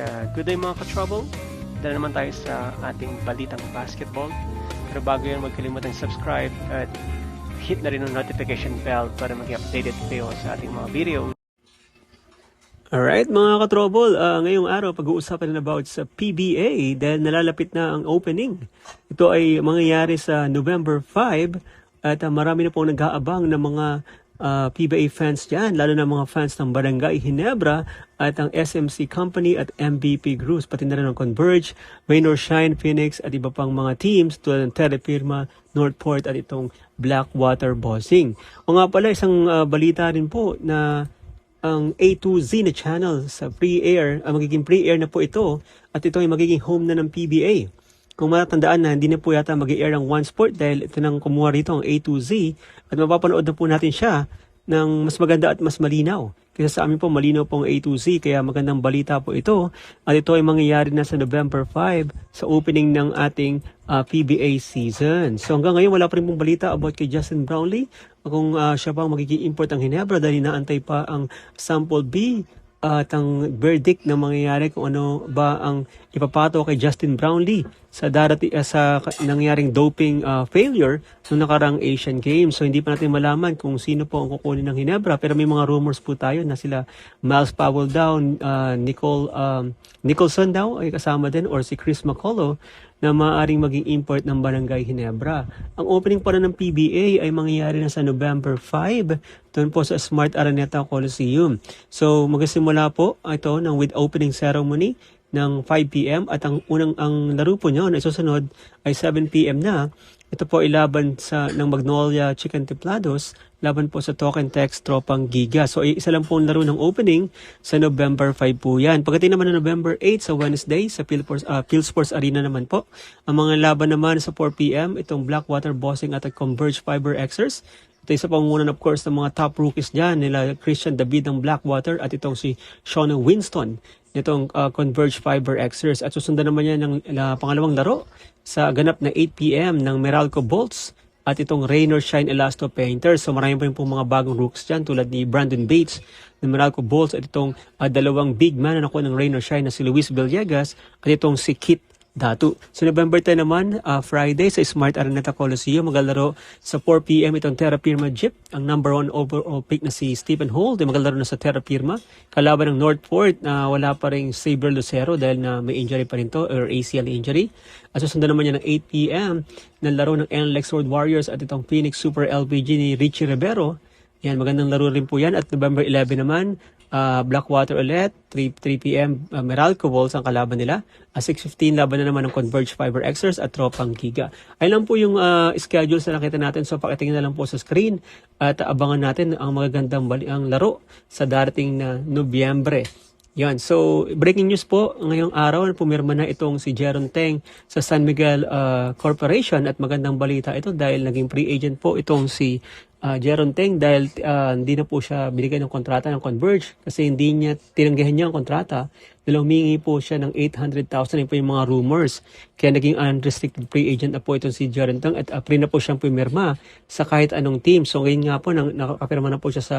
uh, good day mga ka-trouble. Dala naman tayo sa ating balitang basketball. Pero bago yan, huwag kalimutang subscribe at hit na rin ang notification bell para maging updated kayo sa ating mga video. Alright mga ka-trouble, Ah, ngayong araw pag-uusapan na about sa PBA dahil nalalapit na ang opening. Ito ay mangyayari sa November 5 at ah, marami na pong nag-aabang ng mga ah, PBA fans dyan, lalo na mga fans ng Barangay Hinebra at ang SMC Company at MVP Groups, pati na rin ang Converge, Rain Shine, Phoenix at iba pang mga teams tulad ng Telefirma, Northport at itong Blackwater Bossing. O nga pala, isang ah, balita rin po na ang A2Z na channel sa free air, ang magiging free air na po ito at ito ay magiging home na ng PBA. Kung matatandaan na hindi na po yata mag air ang One Sport dahil ito nang kumuha rito ang A2Z at mapapanood na po natin siya ng mas maganda at mas malinaw. Kaya sa amin po malinaw pong A2Z kaya magandang balita po ito at ito ay mangyayari na sa November 5 sa opening ng ating ah, PBA season. So hanggang ngayon wala pa rin pong balita about kay Justin Brownlee kung ah, siya pa ang magiging import ng Hinebra dahil inaantay pa ang sample B at ang verdict na mangyayari kung ano ba ang ipapato kay Justin Brownlee sa darati ah, sa nangyaring doping ah, failure noong nakarang Asian Games. So hindi pa natin malaman kung sino po ang kukunin ng Hinebra pero may mga rumors po tayo na sila Miles Powell daw, ah, Nicole um, Nicholson daw ay kasama din or si Chris McCullough na maaaring maging import ng Barangay Hinebra. Ang opening pa rin ng PBA ay mangyayari na sa November 5 doon po sa Smart Araneta Coliseum. So magsisimula po ito ng with opening ceremony ng 5 p.m. at ang unang ang laro po niyo na susunod ay 7 p.m. na. Ito po ay laban sa ng Magnolia Chicken Templados laban po sa Token Text Tropang Giga. So isa lang po ang laro ng opening sa November 5 po yan. Pagdating naman ng November 8 sa Wednesday sa Philsports, uh, Philsports Arena naman po. Ang mga laban naman sa 4 p.m. itong Blackwater Bossing at Converge Fiber Xers. Ito isa pangunan of course ng mga top rookies dyan nila Christian David ng Blackwater at itong si Shauna Winston nitong uh, Converge Fiber Xers at susundan naman yan ng uh, pangalawang laro sa ganap na 8 p.m. ng Meralco Bolts at itong Rain or Shine Elasto Painters. So marami pa rin pong mga bagong rooks dyan tulad ni Brandon Bates ng Meralco Bolts at itong uh, dalawang big man na nakuha ng Rain or Shine na si Luis Villegas at itong si Kit Datu. So November 10 naman, uh, Friday sa Smart Araneta Coliseum, maglalaro sa 4pm itong Terra Firma Jeep. Ang number one overall pick na si Stephen Holt, maglalaro na sa Terra Firma. Kalaban ng Northport na wala pa rin Saber Lucero dahil na may injury pa rin to or ACL injury. At susundan naman niya ng 8pm ng laro ng NLEX World Warriors at itong Phoenix Super LPG ni Richie Rivero. Yan, magandang laro rin po yan. At November 11 naman, ah, Blackwater ulit, 3, 3 p.m. Uh, Meralco Wolves ang kalaban nila. Uh, 6.15 laban na naman ng Converge Fiber Xers at Tropang Giga. Ayun lang po yung ah, schedules na nakita natin. So pakitingin na lang po sa screen at abangan natin ang magagandang bali ang laro sa darating na Nobyembre. Yan. So, breaking news po, ngayong araw, pumirma na itong si Jeron Teng sa San Miguel ah, Corporation at magandang balita ito dahil naging free agent po itong si uh, Jeron Teng dahil ah, hindi na po siya binigay ng kontrata ng Converge kasi hindi niya tinanggihan niya ang kontrata dahil po siya ng 800,000 yun po yung mga rumors. Kaya naging unrestricted free agent na po itong si Jeron Teng at uh, na po siyang pumirma sa kahit anong team. So ngayon nga po, nang, nakapirma na po siya sa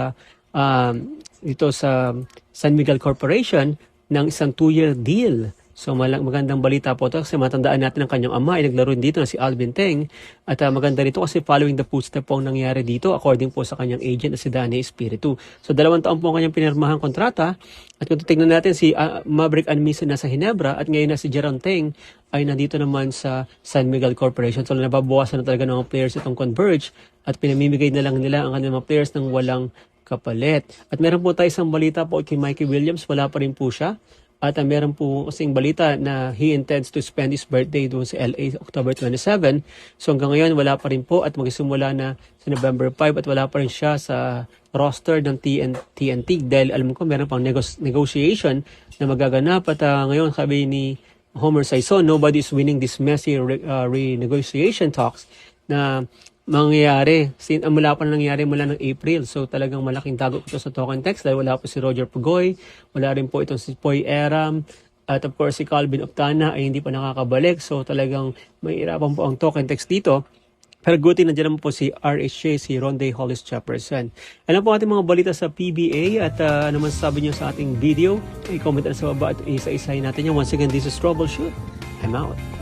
um, dito sa San Miguel Corporation ng isang two-year deal. So magandang balita po ito kasi matandaan natin ang kanyang ama ay naglaro dito na si Alvin Teng at ah, maganda rito kasi following the footstep po ang nangyari dito according po sa kanyang agent na si Danny Espiritu. So dalawang taon po ang kanyang pinirmahan kontrata at kung titingnan natin si ah, Maverick Anmisa nasa Hinebra at ngayon na si Jeron Teng ay nandito naman sa San Miguel Corporation. So nababawasan na talaga ng mga players itong Converge at pinamimigay na lang nila ang kanilang mga players ng walang kapalit. At meron po tayo isang balita po kay Mikey Williams, wala pa rin po siya. At uh, meron po kasing balita na he intends to spend his birthday doon sa LA October 27. So hanggang ngayon wala pa rin po at magsimula na sa November 5 at wala pa rin siya sa roster ng TN, TNT dahil alam ko meron pang negos- negotiation na magaganap. At uh, ngayon sabi ni Homer Saison, nobody is winning this messy re- uh, renegotiation talks. Na mangyayari. Sin, ah, mula pa na nangyari mula ng April. So talagang malaking tago ito sa token text dahil wala po si Roger Pugoy, wala rin po itong si Poy Eram, at of course si Calvin Optana ay hindi pa nakakabalik. So talagang mahirapan po ang token text dito. Pero guti nandiyan naman po si RHJ, si Ronde Hollis Chaperson. Alam po ating mga balita sa PBA at uh, ano man sabi niyo sa ating video, i-comment na sa baba at isa-isahin natin yan. Once again, this is Troubleshoot. I'm out.